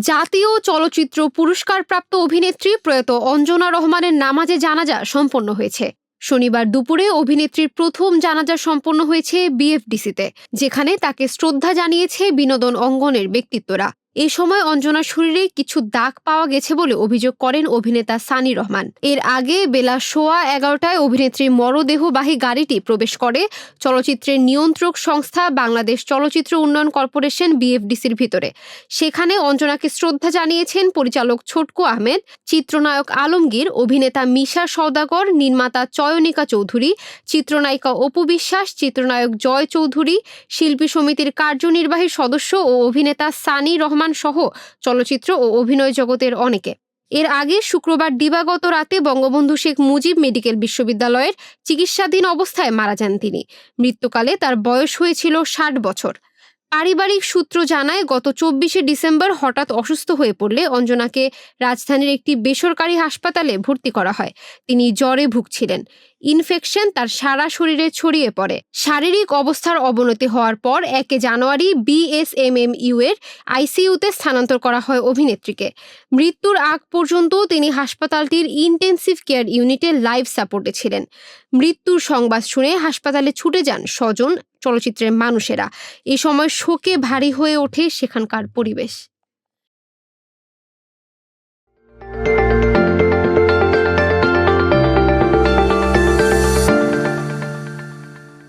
জাতীয় চলচ্চিত্র পুরস্কারপ্রাপ্ত অভিনেত্রী প্রয়াত অঞ্জনা রহমানের নামাজে জানাজা সম্পন্ন হয়েছে। শনিবার দুপুরে অভিনেত্রীর প্রথম জানাজা সম্পন্ন হয়েছে বিএফডিসিতে, যেখানে তাকে শ্রদ্ধা জানিয়েছে বিনোদন অঙ্গনের ব্যক্তিত্বরা। এ সময় অঞ্জনার শরীরে কিছু দাগ পাওয়া গেছে বলে অভিযোগ করেন অভিনেতা সানি রহমান। এর আগে বেলা সোয়া এগারোটায় অভিনেত্রীর মরদেহবাহী গাড়িটি প্রবেশ করে। চলচ্চিত্রের নিয়ন্ত্রক সংস্থা বাংলাদেশ চলচ্চিত্র উন্নয়ন কর্পোরেশন বিএফডিসির ভিতরে। সেখানে অঞ্জনাকে শ্রদ্ধা জানিয়েছেন পরিচালক ছোটকু আহমেদ, চিত্রনায়ক আলমগীর, অভিনেতা মিশা সওদাগর, নির্মাতা চয়নিকা চৌধুরী, চিত্রনায়িকা অপু বিশ্বাস, চিত্রনায়ক জয় চৌধুরী, শিল্পী সমিতির কার্যনির্বাহী সদস্য ও অভিনেতা সানি রহমান সহ চলচ্চিত্র ও অভিনয় জগতের অনেকে। এর আগে শুক্রবার দিবাগত রাতে বঙ্গবন্ধু শেখ মুজিব মেডিকেল বিশ্ববিদ্যালয়ের চিকিৎসাধীন অবস্থায় মারা যান তিনি। মৃত্যুকালে তার বয়স হয়েছিল ষাট বছর। পারিবারিক সূত্র জানায়, গত চব্বিশে ডিসেম্বর হঠাৎ অসুস্থ হয়ে পড়লে অঞ্জনাকে রাজধানীর একটি বেসরকারি হাসপাতালে ভর্তি করা হয়। তিনি জ্বরে ভুগছিলেন। ইনফেকশন তার সারা শরীরে ছড়িয়ে পড়ে। শারীরিক অবস্থার অবনতি হওয়ার পর একে জানুয়ারি বিএসএমএমইউ এর আইসিইউতে স্থানান্তর করা হয় অভিনেত্রীকে। মৃত্যুর আগ পর্যন্ত তিনি হাসপাতালটির ইন্টেন্সিভ কেয়ার ইউনিটে লাইভ সাপোর্টে ছিলেন। মৃত্যুর সংবাদ শুনে হাসপাতালে ছুটে যান স্বজন, চলচ্চিত্রের মানুষেরা। এ সময় শোকে ভারী হয়ে ওঠে সেখানকার পরিবেশ।